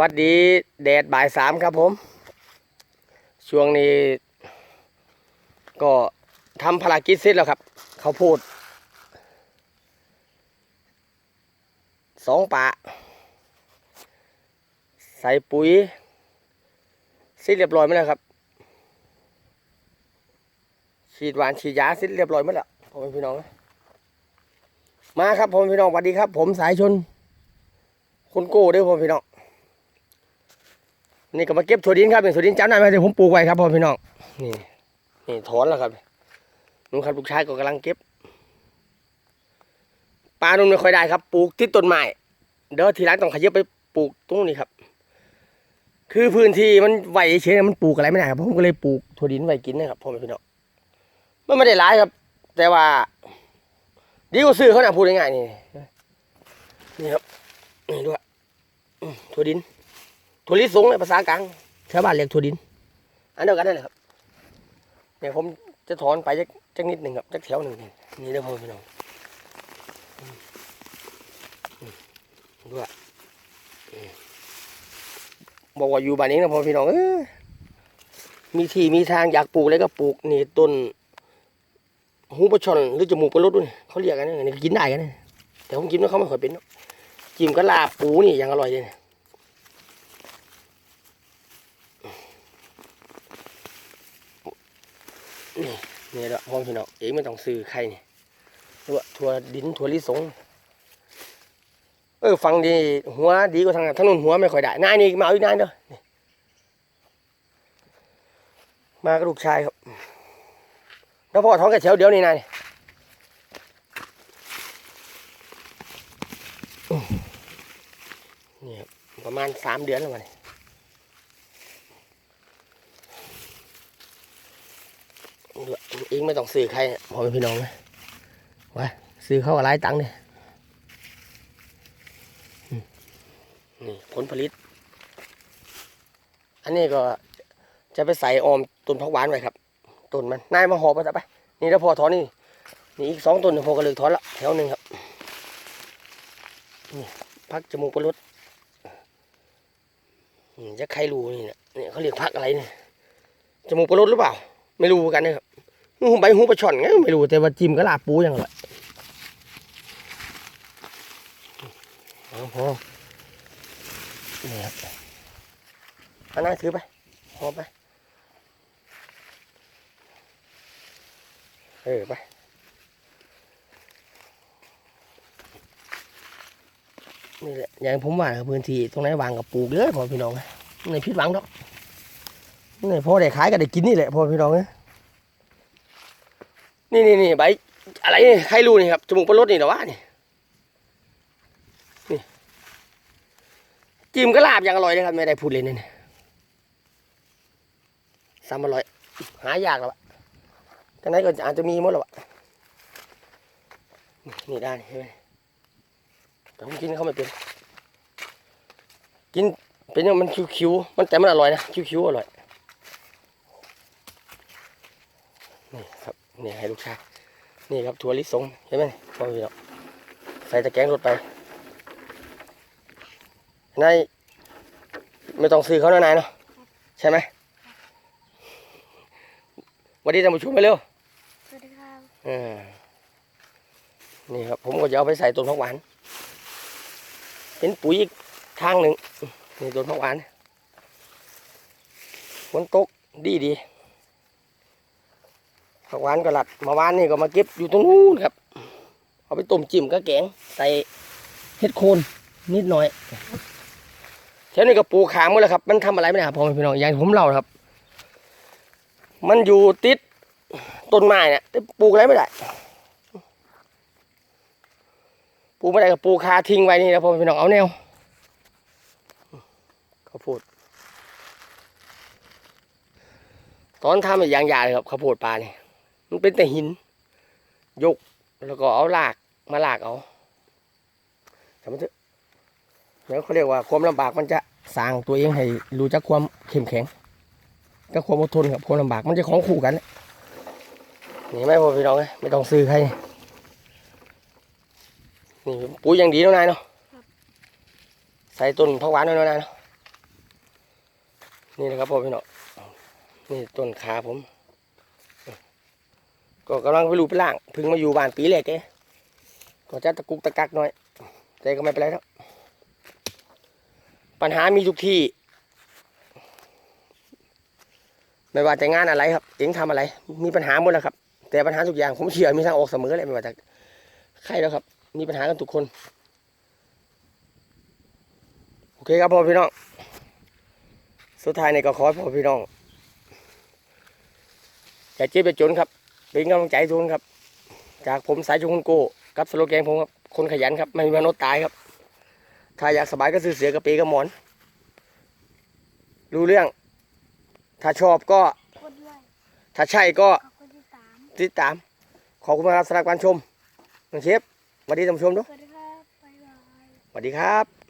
วัสดีแดดบ่ายสามครับผม ช่วงนี้ ก็ทำภารกิจเสร็จแล้วครับ เขาวโพูดสองปะ ใส่ปุ๋ยเสร็จเรียบร้อยไหมแล้วครับ ฉีดหวานฉีดยาเสร็จเรียบร้อยไหมแล้วพ่อแม่พี่น้อง มาครับพ่อแม่พี่น้องสวัสดีครับ ผมสายชน คุณโก้ด้วยพ่อแม่พี่น้อง นี่ก็มาเก็บถั่วดินครับนี่ถั่วดินจำได้ไหมที่ผมปลูกไว้ครับพ่อพี่น้องนี่นี่ถอนแล้วครับนุ่นครับลูกชายก็กำลังเก็บปลานุ่นไม่ค่อยได้ครับ ปลูกที่ต้นไม้เดี๋ยวทีหลังต้องขยับไปปลูกตรงนี้ครับ คือพื้นที่มันไหวเฉยมันปลูกอะไรไม่ได้ครับผมก็เลยปลูกถั่วดินไว้กินนะครับพ่อพี่น้องมันไม่ได้ร้ายครับ แต่ว่าดีกว่าซื้อเขาหน่ะพูดง่ายๆนี่นี่ครับนี่ด้วยถั่วดิน ถั่วลิสงในภาษากลางชาวบ้านเรียกถั่วดิน อันเดียวกันนั่นแหละครับเนี่ยผมจะถอนไปจักจักนิดหนึ่งครับจักแถวหนึ่งนี่เด้อพ่อพี่น้องอืมอืมด้วยอืมบอกว่าอยู่บ้านนี้นะพ่อพี่น้องเอ้ยมีที่มีทางอยากปลูกอะไรก็ปลูกนี่ต้นหูปลาช่อนหรือจมูกปลาลดด้วยนี่เขาเรียกกันนะนี่กินได้กันนะแต่ผมกินแล้วเขาไม่ค่อยเป็นเนาะจิ้มก็ลาบปูนี่ยังอร่อยเลยเนี่ย นี่นี่แหละพ่อพี่น้องเองไม่ต้องซื้อใครนี่ตัวทัวดินทัวลิสงเออฟังดีหัวดีกว่าทางนั้นทางนู้นหัวไม่ค่อยได้นายนี่มาอีกนายเด้อนี่มากับลูกชายครับแล้วพ่อท้องกับเฉวเดี๋ยวนี่นายนี่ประมาณสามเดือนแล้วมัน เองไม่ต้องซื้อใครพ่อแม่พี่น้องนะไว้ซื้อเขาก็หลายตังค์เนี่ยนี่ผลผลิต อันนี้ก็จะไปใส่ออมต้นผักหวานไว้ครับต้นมันนายมาหอบไปจะไป นี่แล้วพอถอนนี่นี่อีกสองต้นพอก็เลิกถอนละแถวหนึ่งครับนี่พักจมูกปลาลดจะใครรู้นี่เนี่ยเนี่ยเขาเรียกพักอะไรเนี่ยจมูกปลาลดหรือเปล่า ไม่รู้เหมือนกันนะครับ หูใบหูปลาช่อนไงไม่รู้แต่ว่าจิ้มก็ลาปูอย่างอร่อเอาพอนี่ครับอันนั้นถือไปหอไป เออไปนี่แหละอย่างผมว่าพื้นที่ตรงไหนวางกับปลูกเลยพอพี่น้องในพิษหวังดอกนี่พอได้ขายก็ได้กินนี่แหละพอพี่น้องเอ้ย นี่นี่นี่ใบอะไรนี่ใครรู้นี่ครับจมูกปลาลดนี่หรอวะนี่นี่จิ้มก็ลาบอย่างอร่อยเลยครับไม่ได้พูดเลยเนี่ยซ้ำอร่อย หายากแล้ววะแต่ไหนก็อาจจะมีหมดแล้ววะนี่ได้นี่เห็นไหมแต่ผมกินเขาไม่เป็น กินเป็นอย่างมันคิวๆมันแต่มันอร่อยนะคิวๆอร่อยนี่ครับ นี่ให้ลูกชายนี่ครับถั่วลิสงเห็นไหมพอพี่น้องใส่ตะแกรงรถไปนายไม่ต้องซื้อเขานะนายเนาะใช่ไหมสวันนี้ท่านผู้ชมไปเร็วสวัสดีครับอ่านี่ครับผมก็จะเอาไปใส่ต้นผักหวานเป็นปุ๋ยอีกทางหนึ่งนี่ต้นผักหวานฝนตกดีดี ผักหวานก็หลัดมาวานนี่ก็มาเก็บอยู่ตรงนู้นครับ เอาไปต้มจิ้มก็แกงใส่เห็ดโคนนิดหน่อยแถวนี้ก็ปลูกขามหมดแล้วครับ มันทำอะไรไม่ได้ครับพ่อพี่น้องอย่างผมเล่าครับ มันอยู่ติดต้นไม้เนี่ยแต่ปลูกอะไรไม่ได้ปลูกไม่ได้ก็ปลูกคาทิ้งไว้นี่นะพ่อพี่น้องเอาแนวข้าวโพดตอนทำอย่างยาเลยครับข้าวโพดปลาเนี่ย มันเป็นแต่หิน ยกแล้วก็เอาลากมาลากเอาแต่มันจะแล้วเขาเรียกว่าความลำบากมันจะสร้างตัวเองให้รู้จักความเข้มแข็งกับความอดทนกับความลำบากมันจะของคู่กันนี่ไหมพ่อพี่น้องเอ้ยไม่ต้องซื้อใครนี่ปุ๋ยอย่างดีเนาะนายเนาะใส่ต้นผักหวานเนาะนายเนาะนี่นะครับพ่อพี่น้องนี่ต้นขาผม ก็กำลังไปรูปไปล่างพิ่งมาอยู่บ้านปีแรกเองก็จะตะกุกตะกักหน่อย แต่ก็ไม่เป็นไรครับปัญหามีทุกที่ ไม่ว่าจะงานอะไรครับ เองทำอะไร มีปัญหาหมดแล้วครับ แต่ปัญหาทุกอย่างผมเชื่อมีทางออกเสมอเลยไม่ว่าจะใครแล้วครับ มีปัญหากันทุกคน โอเคครับพ่อพี่น้อง สุดท้ายในก็ขอให้พ่อพี่น้องอย่าเจ็บอย่าจนครับ เป็นกำลังใจให้ทุกคนครับ จากผมสายชุนโกกับสโลแกนผมครับคนขยันครับไม่มีมนุษย์ตายครับ ถ้าอยากสบายก็ซื้อเสือกับปีกับหมอน รู้เรื่อง ถ้าชอบก็กดด้วยถ้าใช่ก็ขอบคุณที่สามติดตาม ขอบคุณมากครับสำหรับการชมน้องเชฟสวัสดีท่านผู้ชมด้วยสวัสดีครับบ๊ายบายสวัสดีครับ